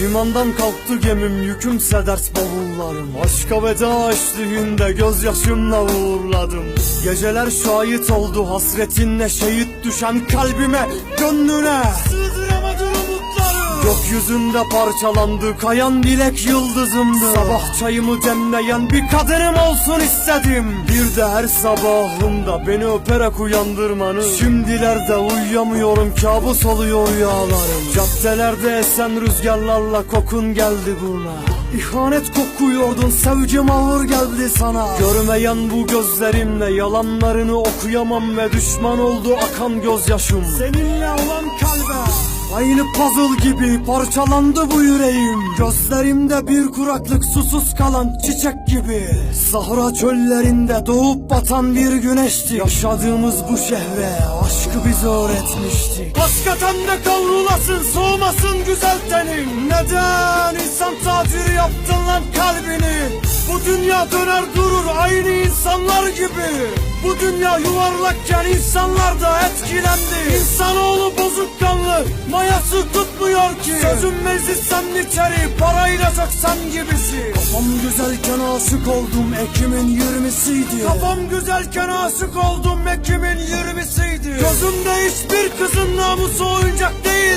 Limandan kalktı gemim yükümse dert bavullarım. Aşka veda eşliğinde gözyaşımla uğurladım. Geceler şahit oldu hasretinle şehit düşen kalbime Gönlüne. umutlarım Gökyüzünde parçalandı kayan dilek yıldızımdı Sabah çayımı demleyen bir kadınım olsun istedim. Bir de her sabahımda beni öperek uyandırmanı. Şimdilerde uyuyamıyorum kabus oluyor rüyalarım. Caddelerde esen rüzgarlarla kokun geldi burna. İhanet kokuyordun sevgim ağır geldi sana. Görmeyen bu gözlerimle yalanlarını okuyamam ve düşman oldu akan gözyaşım. Seninle olan kalbe Aynı puzzle gibi parçalandı bu yüreğim. Gözlerimde bir kuraklık susuz kalan çiçek gibi. Sahra çöllerinde doğup batan bir güneşti. Yaşadığımız bu şehre aşkı bize öğretmişti Hakikaten de kavrulasın soğumasın güzel tenin Neden insan taciri yaptın lan kalbini Bu dünya döner durur aynı insanlar gibi. Bu dünya yuvarlakken insanlar da etkilendi. İnsanoğlu bozuk kanlı mayası tutmuyor ki. Sözüm meclis sen içeri parayla çöksen gibisi. Kafam güzelken aşık oldum Ekim'in yirmisiydi. Kafam güzelken aşık oldum Ekim'in yirmisiydi. Gözümde hiçbir kızın namusu oyuncak değildir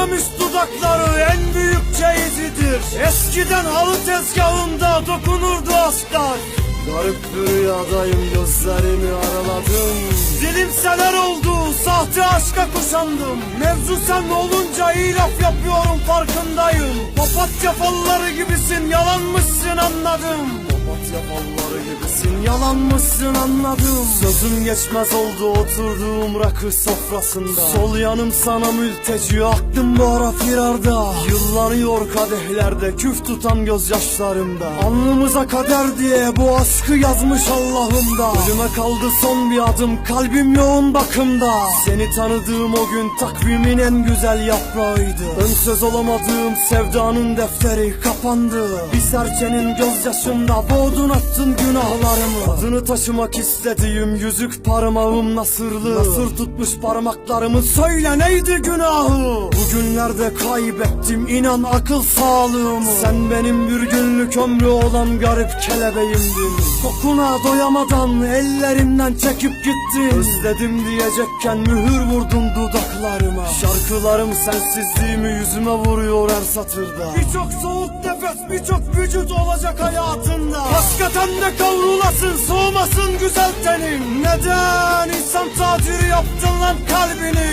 Öpülmemiş dudakları en büyük ceyizidir Eskiden halı tezgahında dokunurdu aşklar Garip bir rüyadayım gözlerimi araladım. Dilimseler oldu sahte aşka kuşandım. Mevzu sen olunca iyi laf yapıyorum farkındayım. Papatya falları gibisin yalanmışsın anladım Papatya falları gibisin. Yalanmışsın anladım. Sözüm geçmez oldu oturduğum rakı sofrasında. Sol yanım sana mülteci aklım bu ara firarda. Yıllanıyor kadehlerde küf tutan gözyaşlarımda. Alnımıza kader diye bu aşkı yazmış Allah'ım da Ölüme kaldı son bir adım kalbim yoğun bakımda. Seni tanıdığım o gün takvimin en güzel yaprağıydı. Ön söz olamadığım sevdanın defteri kapandı. Bir serçenin gözyaşımda boğdun attın günahlarımı. Adını taşımak istediğim yüzük parmağım nasırlı. Nasır tutmuş parmaklarımı söyle neydi günahı? Bugünlerde kaybettim inan akıl sağlığımı. Sen benim bir günlük ömrü olan garip kelebeğimdin. Kokuna doyamadan ellerimden çekip gittin. Özledim diyecekken mühür vurdun dudaklarıma. Şarkılarım sensizliğimi yüzüme vuruyor her satırda. Birçok soğuk nefes birçok vücut olacak hayatında Hakikaten de kavrulasın soğumasın güzel tenin Neden insan taciri yaptın lan kalbini?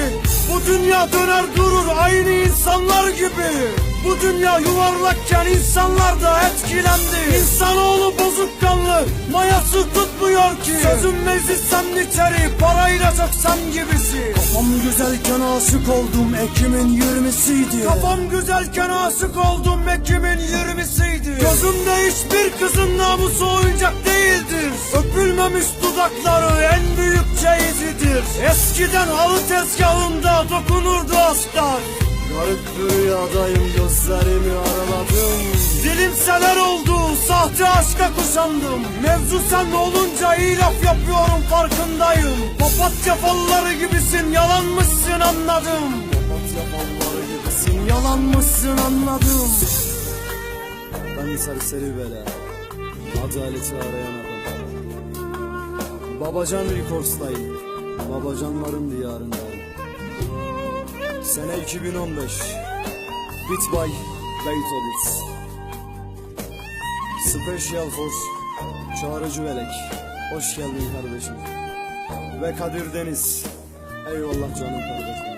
Bu dünya döner durur aynı insanlar gibi. Bu dünya yuvarlakken insanlar da etkilendi. İnsanoğlu bozuk kanlı meclis sen içeri parayla çöksen gibisi. Kafam güzelken aşık oldum Ekim'in yirmisiydi. Kafam güzelken aşık oldum Ekim'in yirmisiydi. Gözümde hiçbir kızın namusu oyuncak değildir. Öpülmemiş dudakları en büyük ceyizidir Eskiden halı tezgahında dokunurdu aşklar Garip bir rüyadayım gözlerimi araladım. Dilimseler oldu sahte aşka kuşandım. Mevzu sen olunca iyi laf yapıyorum farkındayım. Papatya falları gibisin yalanmışsın anladım. Papatya falları gibisin yalanmışsın anladım. Ben serseri bela Adaleti arayan adam. Babacan Records'tayım Babacanların diyarındayım Sene 2015 Bit by Beethoven Special Force Çağrıcı Velek Hoş geldin kardeşim. Ve Kadir Deniz. Eyvallah canım kardeşim